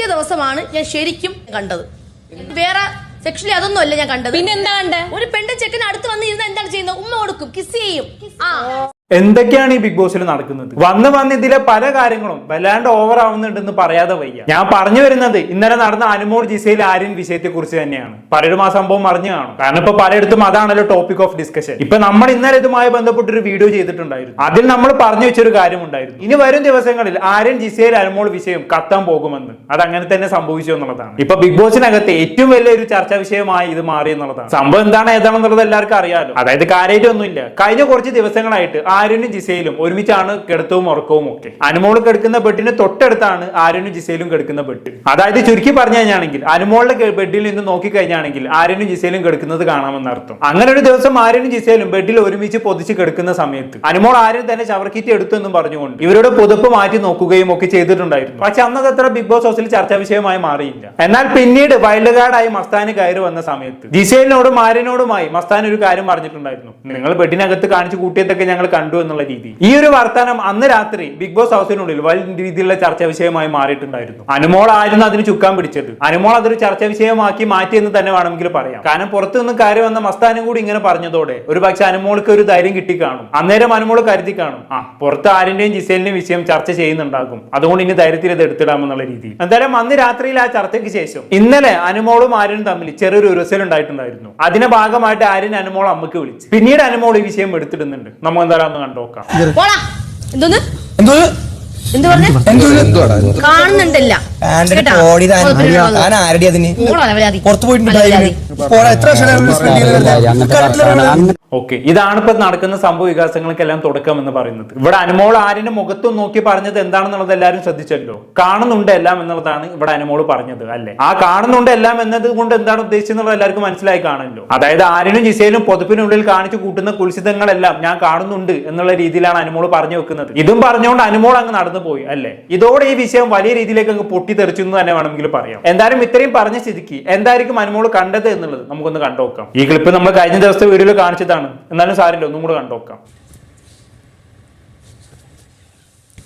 പിറ്റേ ദിവസമാണ് ഞാൻ ശരിക്കും കണ്ടത്. വേറെ സെക്ഷലി അതൊന്നും അല്ല ഞാൻ കണ്ടത്. പിന്നെ എന്താ കണ്ടേ? ഒരു പെണ്ണും ചെക്കൻ അടുത്ത് വന്ന് ഇരുന്ന് എന്താണ് ചെയ്യുന്നത്? ഉമ്മ കൊടുക്കും കിസ് ചെയ്യും. ആ. എന്തൊക്കെയാണ് ഈ ബിഗ് ബോസിൽ നടക്കുന്നത്? വന്ന് വന്ന് ഇതിലെ പല കാര്യങ്ങളും വല്ലാണ്ട് ഓവർ ആവുന്നുണ്ടെന്ന് പറയാതെ വയ്യ. ഞാൻ പറഞ്ഞു വരുന്നത് ഇന്നലെ നടന്ന അനുമോൾ ജിസയിൽ ആര്യൻ വിഷയത്തെ കുറിച്ച് തന്നെയാണ്. പലരും ആ സംഭവം അറിഞ്ഞു കാണും. കാരണം ഇപ്പൊ പലയിടത്തും അതാണല്ലോ ടോപ്പിക് ഓഫ് ഡിസ്കഷൻ ഇപ്പൊ നമ്മൾ ഇന്നലെ ഇതുമായി ബന്ധപ്പെട്ട് ഒരു വീഡിയോ ചെയ്തിട്ടുണ്ടായിരുന്നു. അതിൽ നമ്മൾ പറഞ്ഞു വെച്ചൊരു കാര്യമുണ്ടായിരുന്നു ഇനി വരും ദിവസങ്ങളിൽ ആര്യൻ ജിസയിൽ അനുമോൾ വിഷയം കത്താൻ പോകുമെന്ന്. അത് അങ്ങനെ തന്നെ സംഭവിച്ചു എന്നുള്ളതാണ്. ഇപ്പൊ ബിഗ് ബോസിനകത്ത് ഏറ്റവും വലിയൊരു ചർച്ചാ വിഷയമായി ഇത് മാറി എന്നുള്ളതാണ്. സംഭവം എന്താണ് ഏതാണെന്നുള്ളത് എല്ലാവർക്കും അറിയാലോ. അതായത് കാര്യമായിട്ടൊന്നുമില്ല. കഴിഞ്ഞ കുറച്ച് ദിവസങ്ങളായിട്ട് ആര്യനും ജിസയിലും ഒരുമിച്ചാണ് കിടത്തവും ഉറക്കവും ഒക്കെ. അനുമോൾ കിടക്കുന്ന ബെഡിന് തൊട്ടടുത്താണ് ആര്യനും ജിസയിലും കിടക്കുന്ന ബെഡ്. അതായത് ചുരുക്കി പറഞ്ഞു കഴിഞ്ഞാണെങ്കിൽ അനുമോളുടെ കെ- ബെഡിൽ നിന്ന് നോക്കി കഴിഞ്ഞാണെങ്കിൽ ആര്യനും ജിസയിലും കിടക്കുന്നത് കാണാമെന്ന് അർത്ഥം. അങ്ങനെ ഒരു ദിവസം ആര്യനും ജിസയിലും ബെഡിൽ ഒരുമിച്ച് പൊതിച്ച് കിടക്കുന്ന സമയത്ത് അനുമോൾ ആര്യൻ തന്നെ ചവർക്കിറ്റ് കിറ്റ് എടുത്തു എന്നും പറഞ്ഞുകൊണ്ട് ഇവരുടെ പുതപ്പ് മാറ്റി നോക്കുകയും ഒക്കെ ചെയ്തിട്ടുണ്ടായിരുന്നു. പക്ഷെ അന്നത് അത്ര ബിഗ് ബോസ് ഹൗസിൽ ചർച്ചാ വിഷയമായി മാറിയില്ല. എന്നാൽ പിന്നീട് വൈൽഡ് കാർഡായി മസ്താന് കയറി വന്ന സമയത്ത് ജിസയിലിനോടും ആര്യനോടുമായി മസ്താൻ ഒരു കാര്യം പറഞ്ഞിട്ടുണ്ടായിരുന്നു. നിങ്ങൾ ബെഡിനകത്ത് കാണിച്ചു കൂട്ടിയതൊക്കെ ഞങ്ങൾ കണ്ടു. എന്നുള്ള രീതി. ഈ ഒരു വർത്തമാനം അന്ന് രാത്രി ബിഗ് ബോസ് ഹൗസിനുള്ളിൽ വലിയ രീതിയിലുള്ള ചർച്ചാ വിഷയമായി മാറിയിട്ടുണ്ടായിരുന്നു. അനുമോൾ ആയിരുന്നു അതിന് ചുക്കാൻ പിടിച്ചത്. അനുമോൾ അതൊരു ചർച്ചാ വിഷയമാക്കി മാറ്റി എന്ന് തന്നെ വേണമെങ്കിൽ പറയാം. കാരണം പുറത്തു നിന്ന് കാര്യം വന്ന മസ്താനും കൂടി ഇങ്ങനെ പറഞ്ഞതോടെ ഒരു പക്ഷെ അനുമോൾക്ക് ഒരു ധൈര്യം കിട്ടി കാണും. അന്നേരം അനുമോൾ കരുതി കാണും. ആ പുറത്ത് ആരിന്റെയും ജിസേലിന്റെയും വിഷയം ചർച്ച ചെയ്യുന്നുണ്ടാകും. അതുകൊണ്ട് ഇനി ധൈര്യത്തിൽ ഇത് എടുത്തിടാമെന്നുള്ള രീതി. എന്തായാലും അന്ന് രാത്രിയിൽ ആ ചർച്ചയ്ക്ക് ശേഷം ഇന്നലെ അനുമോളും ആര്യനും തമ്മിൽ ചെറിയൊരു ഉരസൽ ഉണ്ടായിട്ടുണ്ടായിരുന്നു. അതിന്റെ ഭാഗമായിട്ട് ആര്യൻ അനുമോൾ അമ്മയ്ക്ക് വിളിച്ചു. പിന്നീട് അനുമോൾ ഈ വിഷയം എടുത്തിടുന്നുണ്ട്. നമ്മൾ എന്തായാലും കണ്ടോക്കാം. എന്തോന്ന്? എന്തോ എന്ത് പറഞ്ഞു? കാണുന്നുണ്ടല്ല. പുറത്തു എത്ര വർഷം ഓക്കെ. ഇതാണ് ഇപ്പൊ നടക്കുന്ന സംഭവ വികാസങ്ങൾക്കെല്ലാം തുടക്കം എന്ന് പറയുന്നത്. ഇവിടെ അനുമോൾ ആരിന്റെ മുഖത്തും നോക്കി പറഞ്ഞത് എന്താണെന്നുള്ളത് എല്ലാവരും ശ്രദ്ധിച്ചല്ലോ. കാണുന്നുണ്ട് എല്ലാം എന്നുള്ളതാണ് ഇവിടെ അനുമോൾ പറഞ്ഞത് അല്ലെ? ആ കാണുന്നുണ്ട് എല്ലാം എന്നത് കൊണ്ട് എന്താണ് ഉദ്ദേശിച്ചെന്നുള്ളത് എല്ലാവർക്കും മനസ്സിലായി കാണല്ലോ അതായത് ആരിനും ജിസയിലും പൊതുപ്പിനുള്ളിൽ കാണിച്ചു കൂട്ടുന്ന കുൽസിതങ്ങളെല്ലാം ഞാൻ കാണുന്നുണ്ട് എന്നുള്ള രീതിയിലാണ് അനുമോൾ പറഞ്ഞു വെക്കുന്നത്. ഇതും പറഞ്ഞുകൊണ്ട് അനുമോൾ അങ്ങ് നടന്നു പോയി അല്ലെ? ഇതോടെ ഈ വിഷയം വലിയ രീതിയിലേക്ക് അങ്ങ് പൊട്ടിത്തെറിച്ചു എന്ന് തന്നെ വേണമെങ്കിൽ പറയാം. എന്തായാലും ഇത്രയും പറഞ്ഞ സ്ഥിതിക്ക് എന്തായിരിക്കും അനുമോൾ കണ്ടത് എന്നുള്ളത് നമുക്കൊന്ന് കണ്ടുനോക്കാം ഈ ക്ലിപ്പ് നമ്മൾ കഴിഞ്ഞ ദിവസത്തെ വീഡിയോയിൽ കാണിച്ചതാണ്. എന്നാലും സാരില്ല ഒന്നും കൂടെ കണ്ടുനോക്കാം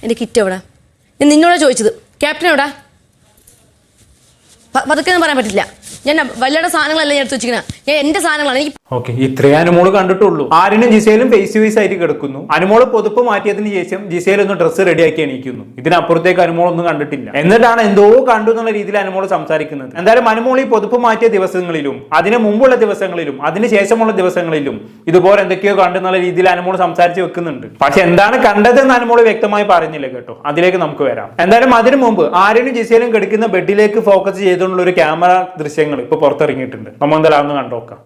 എന്റെ കിറ്റ് എവിടെ? ഞാൻ നിന്നോടാ ചോദിച്ചത്. ക്യാപ്റ്റൻ എവിടെ? പതുക്കെ പറയാൻ പറ്റില്ല. ഞാൻ വല്ലയുടെ സാധനങ്ങളല്ല ഞാൻ എടുത്ത് വെച്ചിരിക്കുന്നത് ഞാൻ എന്റെ സാധനങ്ങളാണ്. എനിക്ക് ഓക്കെ ഇത്രയും അനുമോൾ കണ്ടിട്ടുള്ളൂ. ആരിനും ജിസയിലും ഫേസ് ടു ഫേസ് ആയിട്ട് കിടക്കുന്നു. അനുമോൾ പൊതുപ്പ് മാറ്റിയതിന് ശേഷം ജിസയിൽ ഒന്ന് ഡ്രസ്സ് റെഡിയാക്കി എണീക്കുന്നു. ഇതിനപ്പുറത്തേക്ക് അനുമോൾ ഒന്നും കണ്ടിട്ടില്ല. എന്നിട്ടാണ് എന്തോ കണ്ടു എന്നുള്ള രീതിയിൽ അനുമോൾ സംസാരിക്കുന്നത്. എന്തായാലും അനുമോൾ ഈ പൊതുപ്പ് മാറ്റിയ ദിവസങ്ങളിലും അതിനു മുമ്പുള്ള ദിവസങ്ങളിലും അതിന് ശേഷമുള്ള ദിവസങ്ങളിലും ഇതുപോലെ എന്തൊക്കെയോ കണ്ടു എന്നുള്ള രീതിയിൽ അനുമോൾ സംസാരിച്ച് വെക്കുന്നുണ്ട്. പക്ഷെ എന്താണ് കണ്ടതെന്ന് അനുമോൾ വ്യക്തമായി പറഞ്ഞില്ല കേട്ടോ. അതിലേക്ക് നമുക്ക് വരാം. എന്തായാലും അതിനു മുമ്പ് ആരിനും ജിസയിലും കിടക്കുന്ന ബെഡിലേക്ക് ഫോക്കസ് ചെയ്തുകൊണ്ടുള്ള ഒരു ക്യാമറ ദൃശ്യങ്ങൾ ഇപ്പൊ പുറത്തിറങ്ങിയിട്ടുണ്ട്. നമ്മൾ എന്തായാലും അന്ന് കണ്ടോക്കാം.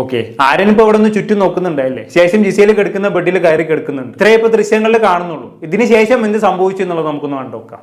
ഓക്കെ. ആരും ഇപ്പൊ ഇവിടെ നിന്ന് ചുറ്റും നോക്കുന്നുണ്ടായില്ലേ ശേഷം ജിസയിൽ കിടക്കുന്ന ബെഡിൽ കയറി കിടക്കുന്നുണ്ട്. ഇത്രയും ഇപ്പൊ ദൃശ്യങ്ങളിൽ കാണുന്നുള്ളൂ. ഇതിന് ശേഷം എന്ത് സംഭവിച്ചു എന്നുള്ളത് നമുക്കൊന്ന് കണ്ടോക്കാം.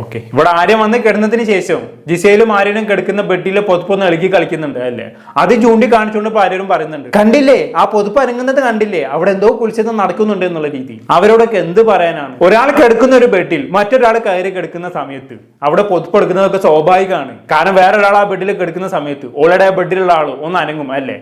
ഓക്കെ ഇവിടെ ആര്യം വന്ന് കിടന്നതിന് ശേഷം ജിസയിലും ആര്യനും കിടക്കുന്ന ബെഡിലെ പൊതുപ്പൊന്ന് ഇളകി കളിക്കുന്നുണ്ട് അല്ലേ? അത് ചൂണ്ടി കാണിച്ചുകൊണ്ട് ഇപ്പൊ ആര്യനും പറയുന്നുണ്ട്. കണ്ടില്ലേ? ആ പൊതുപ്പ് അനങ്ങുന്നത് കണ്ടില്ലേ? അവിടെ എന്തോ കുളിച്ചത് നടക്കുന്നുണ്ട് എന്നുള്ള രീതി. അവരോടൊക്കെ എന്ത് പറയാനാണ്? ഒരാൾ കിടക്കുന്ന ഒരു ബെഡിൽ മറ്റൊരാൾ കയറി കിടക്കുന്ന സമയത്ത് അവിടെ പൊതുപ്പ് എടുക്കുന്നതൊക്കെ സ്വാഭാവികമാണ്. കാരണം വേറെ ഒരാൾ ആ ബെഡിൽ കിടക്കുന്ന സമയത്ത് ഓൾറെഡി ആ ബെഡിലുള്ള ആൾ ഒന്ന് അനങ്ങും അല്ലേ?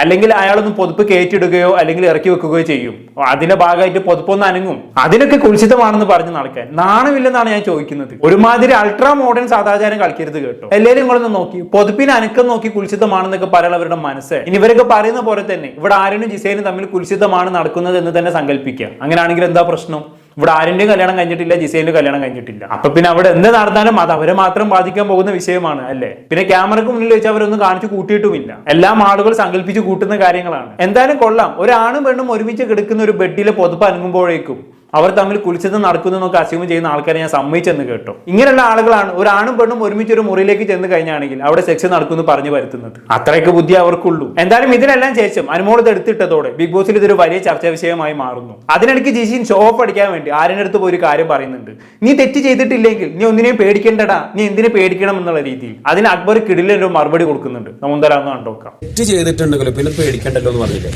അല്ലെങ്കിൽ അയാളൊന്ന് പൊതുപ്പ് കയറ്റിടുകയോ അല്ലെങ്കിൽ ഇറക്കി വെക്കുകയോ ചെയ്യും. അതിന്റെ ഭാഗമായിട്ട് പൊതുപ്പൊന്ന് അനങ്ങും. അതിനൊക്കെ കുൽസിതമാണെന്ന് പറഞ്ഞ് നടക്കാൻ. നാണമില്ലെന്നാണ് ഞാൻ ചോദിക്കുന്നത്. ഒരുമാതിരി അൾട്രാ മോഡേൺ സദാചാരം കളിക്കരുത് കേട്ടോ. എല്ലാവരും നിങ്ങളൊന്ന് നോക്കി. പൊതുപ്പിന് അനക്കം നോക്കി കുൽസിതമാണെന്നൊക്കെ അവരുടെ മനസ്സ്. ഇനി ഇവരൊക്കെ പറയുന്ന പോലെ തന്നെ ഇവിടെ ആര്യനും ജിസേനും തമ്മിൽ കുൽസിതമാണ് നടക്കുന്നത് എന്ന് തന്നെ സങ്കല്പിക്കുക. അങ്ങനെയാണെങ്കിൽ എന്താ പ്രശ്നം? ഇവിടെ ആരിന്റെയും കല്യാണം കഴിഞ്ഞിട്ടില്ല ജിസേന്റെ കല്യാണം കഴിഞ്ഞിട്ടില്ല. അപ്പൊ പിന്നെ അവിടെ എന്ത് നടന്നാലും അത് അവരെ മാത്രം ബാധിക്കാൻ പോകുന്ന വിഷയമാണ് അല്ലേ? പിന്നെ ക്യാമറക്ക് മുന്നിൽ വെച്ച് അവരൊന്നും കാണിച്ചു കൂട്ടിയിട്ടുമില്ല. എല്ലാം ആളുകൾ സങ്കല്പിച്ച് കൂട്ടുന്ന കാര്യങ്ങളാണ്. എന്തായാലും കൊള്ളാം. ഒരാണും പെണ്ണും ഒരുമിച്ച് കിടക്കുന്ന ഒരു ബെഡിലെ പൊതുപ്പ് അനങ്ങുമ്പോഴേക്കും അവർ തമ്മിൽ കുളിച്ചത് നടക്കുന്നു എന്നൊക്കെ അസ്യൂം ചെയ്യുന്ന ആൾക്കാരെ ഞാൻ സമ്മതിച്ചെന്ന് കേട്ടോ. ഇങ്ങനെയുള്ള ആളുകളാണ് ഒരു ആണും പെണ്ണും ഒരുമിച്ച് ഒരു മുറിയിലേക്ക് ചെന്ന് കഴിഞ്ഞാണെങ്കിൽ അവിടെ സെക്സ് നടക്കുന്നു പറഞ്ഞു വരുത്തുന്നത്. അത്രയൊക്കെ ബുദ്ധി അവർക്കുള്ളൂ. എന്തായാലും ഇതിനെല്ലാം ശേഷം അനുമോൾ ഇത് എടുത്തിട്ടതോടെ ബിഗ് ബോസിൽ ഇതൊരു വലിയ ചർച്ചാ വിഷയമായി മാറുന്നു. അതിനിടയ്ക്ക് ജിഷിൻ ഷോ ഓഫ് അടിക്കാൻ വേണ്ടി ആരുടെ അടുത്ത് പോയി ഒരു കാര്യം പറയുന്നുണ്ട്. നീ തെറ്റ് ചെയ്തിട്ടില്ലെങ്കിൽ നീ ഒന്നിനെയും പേടിക്കേണ്ടടാ. നീ എന്തിനെ പേടിക്കണം എന്നുള്ള രീതിയിൽ. അതിന് അക്ബർ കിടിലൊരു മറുപടി കൊടുക്കുന്നുണ്ട്. നമുക്ക് എന്തായാലും കണ്ടോക്കാം തെറ്റ് ചെയ്തിട്ടുണ്ടെങ്കിലും പിന്നെ പേടിക്കണ്ടല്ലോ എന്ന് പറഞ്ഞില്ലേ?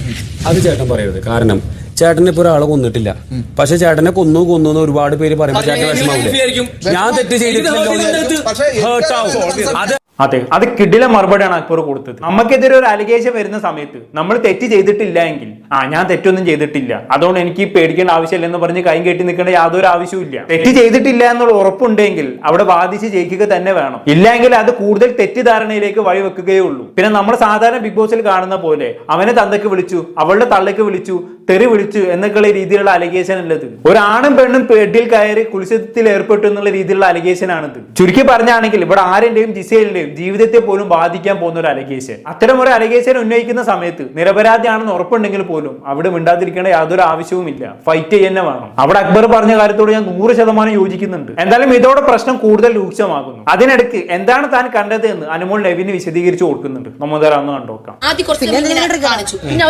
അത് ചേട്ടൻ പറയരുത്. കാരണം ചേട്ടനെ ഇപ്പൊ ഒരാളെ കൊന്നിട്ടില്ല. പക്ഷെ ചേട്ടനെ കൊന്നു കൊന്നു എന്ന് ഒരുപാട് പേര് പറയുമ്പോൾ ചേട്ടൻ വിഷമാവില്ലേ ഞാൻ തെറ്റ് ചെയ്തിട്ടില്ല പക്ഷേ ഹേർട്ട് ആവും. അത് അതെ അത് കിടില മറുപടിയാണ് അക്ബർ കൊടുത്തത്. നമുക്കെതിരെ ഒരു അലിഗേഷൻ വരുന്ന സമയത്ത് നമ്മൾ തെറ്റ് ചെയ്തിട്ടില്ല എങ്കിൽ ആ ഞാൻ തെറ്റൊന്നും ചെയ്തിട്ടില്ല. അതുകൊണ്ട് എനിക്ക് പേടിക്കേണ്ട ആവശ്യമില്ല എന്ന് പറഞ്ഞ് കൈ കെട്ടി നിൽക്കേണ്ട യാതൊരു ആവശ്യമില്ല തെറ്റ് ചെയ്തിട്ടില്ല എന്നുള്ള ഉറപ്പുണ്ടെങ്കിൽ അവിടെ വാദിച്ച് ജയിക്കുക തന്നെ വേണം. ഇല്ലെങ്കിൽ അത് കൂടുതൽ തെറ്റിദ്ധാരണയിലേക്ക് വഴിവെക്കുകയേ ഉള്ളൂ. പിന്നെ നമ്മൾ സാധാരണ ബിഗ് ബോസിൽ കാണുന്ന പോലെ അവനെ തന്തയ്ക്ക് വിളിച്ചു അവളുടെ തള്ളയ്ക്ക് വിളിച്ചു തെറി വിളിച്ചു എന്നൊക്കെയുള്ള രീതിയിലുള്ള അലിഗേഷൻ ഉള്ളത് ഒരാണും പെണ്ണും പേട്ടിൽ കയറി കുളിശത്തിൽ ഏർപ്പെട്ടു എന്നുള്ള രീതിയിലുള്ള അലിഗേഷൻ ആണിത് ചുരുക്കി പറഞ്ഞാണെങ്കിൽ ഇവിടെ ആരുടെയും ജിസയിലിന്റെയും ജീവിതത്തെ പോലും ബാധിക്കാൻ പോകുന്ന ഒരു അലിഗേഷൻ. അത്തരം ഒരു അലിഗേഷൻ ഉന്നയിക്കുന്ന സമയത്ത് നിരപരാധിയാണെന്ന് ഉറപ്പുണ്ടെങ്കിൽ പോലും അവിടെ മിണ്ടാതിരിക്കേണ്ട യാതൊരു ആവശ്യവുമില്ല ഫൈറ്റ് ചെയ്യുന്ന വേണം. അവിടെ അക്ബർ പറഞ്ഞ കാര്യത്തോട് ഞാൻ നൂറ് ശതമാനം യോജിക്കുന്നുണ്ട്. എന്തായാലും ഇതോടെ പ്രശ്നം കൂടുതൽ രൂക്ഷമാകുന്നു. അതിനിടയ്ക്ക് എന്താണ് താൻ കണ്ടത് എന്ന് അനുമോൾ ലെവിന് വിശദീകരിച്ചു കൊടുക്കുന്നുണ്ട്. നമ്മൾ ഒന്ന് കണ്ടോക്കാം. ആദ്യം കുറച്ച് നേരം കാണിച്ചു. പിന്നെ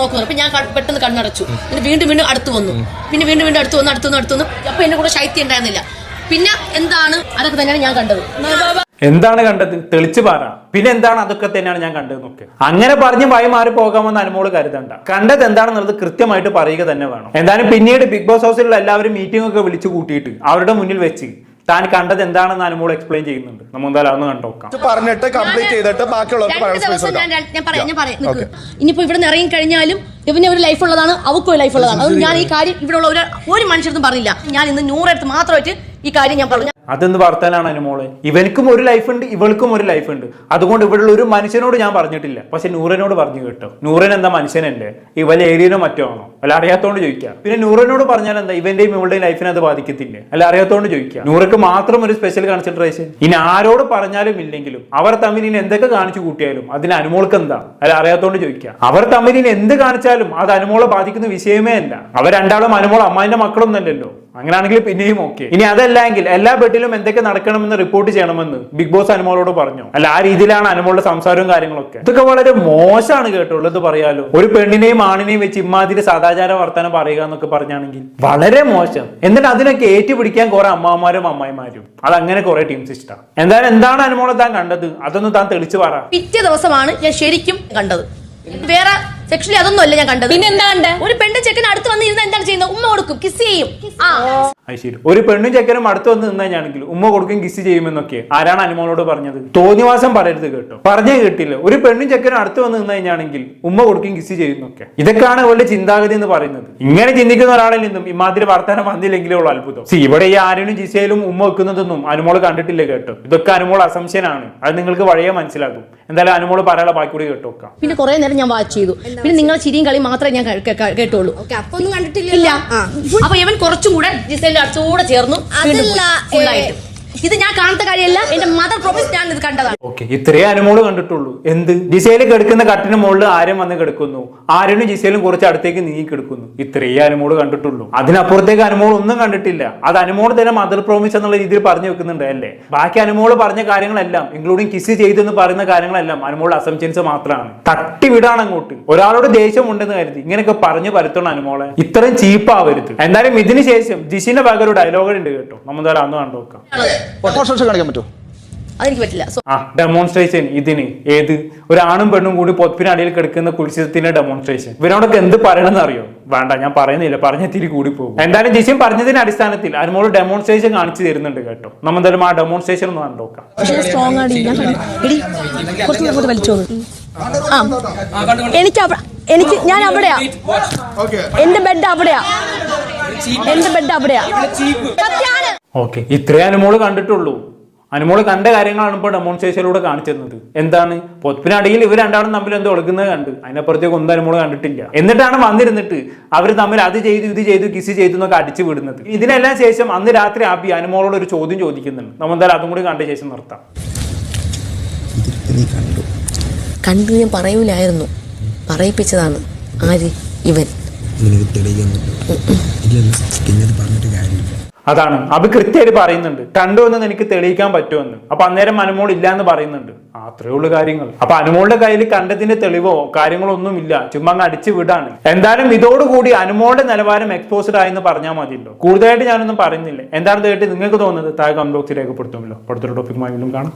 നോക്കുന്നു. ഞാൻ പെട്ടെന്ന് കണ്ണടച്ചു. എന്നിട്ട് വീണ്ടും വീണ്ടും അടുത്ത് വന്നു. പിന്നെ വീണ്ടും വീണ്ടും അടുത്ത് വന്നു അടുത്ത് വന്നു അടുത്ത് വന്നു. അപ്പൊ എന്നെ കൂടെ ശൈത്യം ഉണ്ടായിരുന്നില്ല. പിന്നെ എന്താണ്? അതൊക്കെ തന്നെയാണ് ഞാൻ കണ്ടത്. എന്താണ് കണ്ടത്? തെളിച്ചു പറ. പിന്നെ എന്താണ് അതൊക്കെ തന്നെയാണ് ഞാൻ കണ്ടത് നോക്കി അങ്ങനെ പറഞ്ഞ് വഴി മാറി പോകാമെന്ന് അനുമോൾ കരുതണ്ട. കണ്ടത് എന്താണെന്നുള്ളത് കൃത്യമായിട്ട് പറയുക തന്നെ വേണം. എന്തായാലും പിന്നീട് ബിഗ് ബോസ് ഹൗസിലുള്ള എല്ലാവരും മീറ്റിംഗ് ഒക്കെ വിളിച്ചു കൂട്ടിയിട്ട് അവരുടെ മുന്നിൽ വെച്ച് താൻ കണ്ടത് എന്താണെന്ന് അനുമോൾ എക്സ്പ്ലെയിൻ ചെയ്യുന്നുണ്ട്. നമ്മൾ എന്തായാലും അന്ന് കണ്ടോക്കാം പറഞ്ഞിട്ട് കംപ്ലീറ്റ് ചെയ്തിട്ട് ബാക്കിയുള്ളവർക്ക് പറയാൻ സ്പേസ് ദിവസം ഞാൻ കൊടുക്കാം ഞാൻ പറയാം ഞാൻ പറയാം. നിക്ക്. ഇനിയിപ്പോ ഇവിടെ നിന്ന് ഇറങ്ങി കഴിഞ്ഞാലും ഇവന് ഒരു ലൈഫ് ഉള്ളതാണ് അവക്കും ഒരു ലൈഫ് ഉള്ളതാണ്. അതുകൊണ്ട് ഞാൻ ഈ കാര്യം ഇവിടെ ഉള്ള ഒരു ഒരു മനുഷ്യർക്കും പറഞ്ഞില്ല. ഞാൻ ഇന്ന് നൂറെടുത്ത് മാത്രമായിട്ട് ഈ കാര്യം ഞാൻ പറഞ്ഞു. അതെന്ത് വർത്താനാണ് മോളെ? ഇവനക്കും ഒരു ഉണ്ട് ഇവൾക്കും ഒരു ലൈഫ് ഉണ്ട്. അതുകൊണ്ട് ഇവിടെയുള്ള ഒരു മനുഷ്യനോട് ഞാൻ പറഞ്ഞിട്ടില്ല. പക്ഷെ നൂറിനോട് പറഞ്ഞു കേട്ടോ. നൂറൻ എന്താ മനുഷ്യനല്ലേ? ഇവൻ ഏരിയനോ മറ്റോ ആണോ? അല്ല അറിയാത്തോണ്ട് ചോദിക്കാം പിന്നെ നൂറിനോട് പറഞ്ഞാൽ എന്താ? ഇവന്റെയും ഇവളുടെയും ലൈഫിനെ അത് ബാധിക്കത്തില്ലേ. അല്ല അറിയാത്തോണ്ട് ചോദിക്കാം നൂറക്ക് മാത്രം ഒരു സ്പെഷ്യൽ കൺസിഡറേഷൻ ഇനി ആരോട് പറഞ്ഞാലും ഇല്ലെങ്കിലും അവർ തമ്മിൽ ഇനി എന്തൊക്കെ കാണിച്ചു കൂട്ടിയാലും അതിന് അനുമോൾക്ക് എന്താ? അല്ല അറിയാത്തോണ്ട് ചോദിക്കാം അവർ തമ്മിൽ ഇനി എന്ത് കാണിച്ചാലും അത് അനുമോളെ ബാധിക്കുന്ന വിഷയമേ അല്ല. അവർ രണ്ടാളും അനുമോൾ അമ്മായിന്റെ മക്കളൊന്നല്ലല്ലോ അങ്ങനെയാണെങ്കിൽ പിന്നെയും ഓക്കെ ഇനി അതല്ലെങ്കിൽ എല്ലാ ബെഡിലും എന്തൊക്കെ നടക്കണമെന്ന് റിപ്പോർട്ട് ചെയ്യണമെന്ന് ബിഗ് ബോസ് അനുമോളോട് പറഞ്ഞു? അല്ല ആ രീതിയിലാണ് അനുമോളുടെ സംസാരവും കാര്യങ്ങളൊക്കെ. ഇതൊക്കെ വളരെ മോശമാണ് കേട്ടോ ഉള്ളത് പറയാലോ? ഒരു പെണ്ണിനെയും ആണിനെയും വെച്ച് ഇമ്മാതിരി സദാചാര വർത്തമാനം പറയുക എന്നൊക്കെ പറഞ്ഞാണെങ്കിൽ വളരെ മോശം. എന്നിട്ട് അതിനൊക്കെ ഏറ്റുപിടിക്കാൻ കുറെ അമ്മമാരും അമ്മായിമാരും. അത് അങ്ങനെ കുറെ ടീംസ് ഇഷ്ടമാണ് എന്തായാലും എന്താണ് അനുമോളെ താൻ കണ്ടത്? അതൊന്ന് താൻ തെളിച്ചു പറ. പിറ്റേ ദിവസമാണ് ഞാൻ ശരിക്കും കണ്ടത്. വേറെ സെക്ഷലി അതൊന്നും അല്ല ഞാൻ കണ്ടത്. പിന്നെ എന്താ കണ്ടേ? ഒരു പെണ്ണും ചെക്കൻ അടുത്ത് വന്ന് ഇരുന്ന് എന്താണ് ചെയ്യുന്നത്? ഉമ്മ കൊടുക്കും കിസ് ചെയ്യും. ആ. അത് ശരി. ഒരു പെണ്ണും ചെക്കനും അടുത്ത് വന്ന് നിന്നാണെങ്കിൽ ഉമ്മ കൊടുക്കും കിസ് ചെയ്യുമെന്നൊക്കെ. ആരാണ് അനുമോളോട് പറഞ്ഞത്? തോന്നിവാസം പറയരുത് കേട്ടോ. പറഞ്ഞേ കേട്ടില്ല. ഒരു പെണ്ണും ചെക്കനും അടുത്ത് വന്ന് നിന്ന് കഴിഞ്ഞാണെങ്കിൽ ഉമ്മ കൊടുക്കും കിസ് ചെയ്യുന്നൊക്കെ ഇതൊക്കെയാണ് ഇവളുടെ ചിന്താഗതി എന്ന് പറയുന്നത്. ഇങ്ങനെ ചിന്തിക്കുന്ന ഒരാളിൽ നിന്നും ഇമാതിരി വർത്തമാനം വന്നില്ലെങ്കിലേ ഉള്ളൂ അത്ഭുതം. സി ഇവിടെ ഈ ആര്യനും ജിസയിലും ഉമ്മ വെക്കുന്നതൊന്നും അനുമോൾ കണ്ടിട്ടില്ല കേട്ടോ. ഇതൊക്കെ അനുമോൾ അസംശനാണ് അത് നിങ്ങൾക്ക് വഴിയെ മനസ്സിലാകും. എന്തായാലും അനുമോൾ പറയാനുള്ള ബാക്കി കൂടി കേട്ടോ പിന്നെ കുറെ നേരം ഞാൻ വാച്ച് ചെയ്തു. പിന്നെ നിങ്ങൾ ചിരിയും കളിയും മാത്രമേ ഞാൻ കേട്ടോളൂ അപ്പൊ ഒന്നും കണ്ടിട്ടില്ല അപ്പൊ ഇവൻ കുറച്ചും കൂടെ ജിസേലിന്റെ അടുത്തുകൂടെ ചേർന്നു. അതെല്ലാം. ഇത് ഞാൻ കാണാത്ത കാര്യമല്ല എന്റെ മദർ പ്രോമിസ് ഞാൻ ഇത് കണ്ടതാണ്. ഓക്കെ ഇത്രേ അനുമോൾ കണ്ടിട്ടുള്ളൂ. എന്ത്? ജിസേൽ കിടക്കുന്ന കട്ടിന് മുകളിൽ ആരും വന്ന് കിടക്കുന്നു. ആരും ജിസേലും കുറച്ച് അടുത്തേക്ക് നീങ്ങി കിടക്കുന്നു. ഇത്രേ അനുമോൾ കണ്ടിട്ടുള്ളൂ. അതിനപ്പുറത്തേക്ക് അനുമോൾ ഒന്നും കണ്ടിട്ടില്ല. അത് അനുമോൾ തന്നെ മദർ പ്രോമിസ് എന്നുള്ള രീതിയിൽ പറഞ്ഞു വെക്കുന്നുണ്ട് അല്ലേ? ബാക്കി അനുമോൾ പറഞ്ഞ കാര്യങ്ങളെല്ലാം ഇൻക്ലൂഡിങ് കിസ് ചെയ്തെന്ന് പറയുന്ന കാര്യങ്ങളെല്ലാം അനുമോൾ അസംഷൻസ് മാത്രമാണ് തട്ടിവിടാണ് അങ്ങോട്ട്. ഒരാളോട് ദേഷ്യം ഉണ്ടെന്ന് കരുതി. ഇങ്ങനെയൊക്കെ പറഞ്ഞു പരത്തണം അനുമോളെ. ഇത്രയും ചീപ്പാവരുത്. എന്തായാലും ഇതിന് ശേഷം ജിഷിന്റെ ഭാഗം ഒരു ഡയലോഗ് ഉണ്ട് കേട്ടോ. നമ്മൾ എന്തായാലും അന്ന് കണ്ടു നോക്കാം. ഫോട്ടോഷോട്ട് കാണിക്കാൻ പറ്റുമോ അതെനിക്ക് പറ്റില്ല. ആ ഡെമോൺസ്ട്രേഷൻ ഇതിന് ഏത്? ഒരു ആണും പെണ്ണും കൂടി പൊത്തിനടിയിൽ കിടക്കുന്ന കുളിച്ചത്തിന്റെ ഡെമോൺസ്ട്രേഷൻ ഇവരോടൊക്കെ എന്ത് പറയണമെന്ന് അറിയോ വേണ്ട ഞാൻ പറയുന്നില്ല. പറഞ്ഞ തിരി കൂടി പോകും എന്തായാലും ജിസിയും പറഞ്ഞതിന്റെ അടിസ്ഥാനത്തിൽ അതിനോട് ഡെമോൺസ്ട്രേഷൻ കാണിച്ചു തരുന്നുണ്ട് കേട്ടോ. നമ്മൾ എന്തായാലും ആ ഡെമോൺസ്ട്രേഷൻ ഒന്ന് കണ്ടോക്കാം എനിക്ക് എനിക്ക് ഞാൻ അവിടെയാ. എന്റെ ബെഡ് അവിടെയാ. എന്റെ ബെഡ് അവിടെയാ. ഓക്കെ ഇത്രേ അനുമോൾ കണ്ടിട്ടുള്ളൂ അനുമോൾ കണ്ട കാര്യങ്ങളാണ് ഇപ്പോൾ ഡെമോൺസ്ട്രേഷനിലൂടെ കാണിച്ചു തന്നത് എന്താണ് പൊത്തിനടിയിൽ ഇവർ രണ്ടാളും തമ്മിൽ എന്തോ ഒളുക്കുന്നത് കണ്ട് അതിനപ്പുറത്തേക്ക് ഒന്നും അനുമോൾ കണ്ടിട്ടില്ല എന്നിട്ടാണ് വന്നിരുന്നിട്ട് അവർ തമ്മിൽ അത് ചെയ്തു ഇത് ചെയ്തു കിസ് ചെയ്തു എന്നൊക്കെ അടിച്ചു വിടുന്നത് ഇതിനെല്ലാം ശേഷം അന്ന് രാത്രി ആബി അനുമോളോട് ഒരു ചോദ്യം ചോദിക്കുന്നുണ്ട് നമ്മൾ എന്തായാലും അതും കൂടി കണ്ട ശേഷം നിർത്താം കണ്ടു ഞാൻ പറയൂലായിരുന്നു പറയിപ്പിച്ചതാണ് ആര് ഇവൻ പറഞ്ഞിട്ട് കാര്യമില്ല അതാണ്. അത് കൃത്യമായിട്ട് പറയുന്നുണ്ട്. കണ്ടു എന്ന് എനിക്ക് തെളിയിക്കാൻ പറ്റുമെന്ന്. അപ്പൊ അന്നേരം അനുമോൾ ഇല്ല എന്ന് പറയുന്നുണ്ട്. അത്രേ ഉള്ളു കാര്യങ്ങൾ. അപ്പൊ അനുമോളുടെ കയ്യിൽ കണ്ടതിന്റെ തെളിവോ കാര്യങ്ങളോ ഒന്നും ഇല്ല ചുമ്മാ അങ്ങ് അടിച്ചു വിടാണ്. എന്തായാലും ഇതോടുകൂടി അനുമോളുടെ നിലവാരം എക്സ്പോസ്ഡ് ആയെന്ന് പറഞ്ഞാൽ മതിയല്ലോ. കൂടുതലായിട്ട് ഞാനൊന്നും പറയുന്നില്ല. എന്താണെന്ന് കേട്ട് നിങ്ങൾക്ക് തോന്നുന്നത് താഴെ കമന്റ് ബോക്സിൽ രേഖപ്പെടുത്തുമല്ലോ. അടുത്തൊരു ടോപ്പിക്കുമായി വീണ്ടും കാണാം.